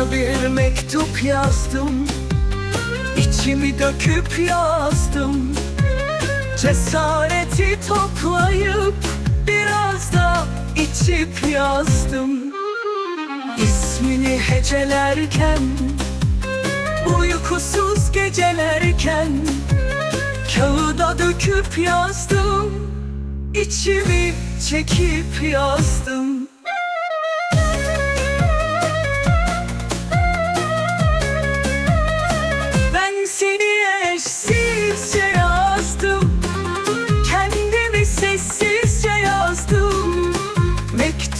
Bir mektup yazdım. İçimi döküp yazdım. Cesareti toplayıp Biraz da içip yazdım. İsmini hecelerken Uykusuz gecelerken Kağıda döküp yazdım. İçimi çekip yazdım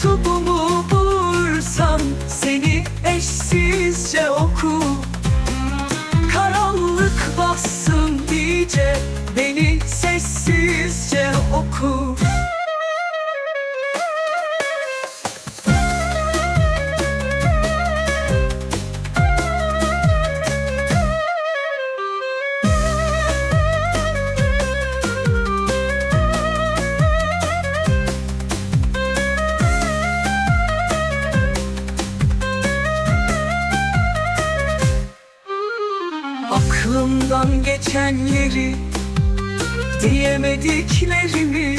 Mektubumu bulursan Seni eşsizce oku. Karanlık bassın iyice Beni sessizce oku Aklımdan geçenleri Diyemediklerimi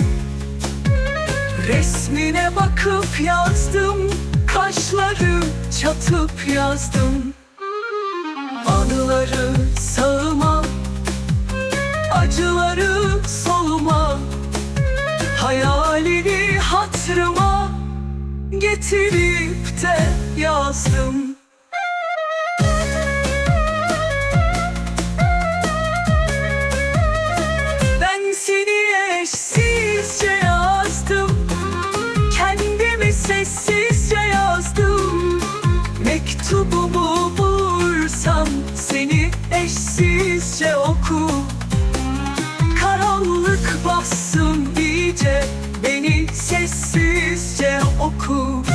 Resmine bakıp yazdım Kaşları çatıp yazdım. Anıları sağıma Acıları soluma Hayalini hatırıma Getirip de yazdım sessizce oku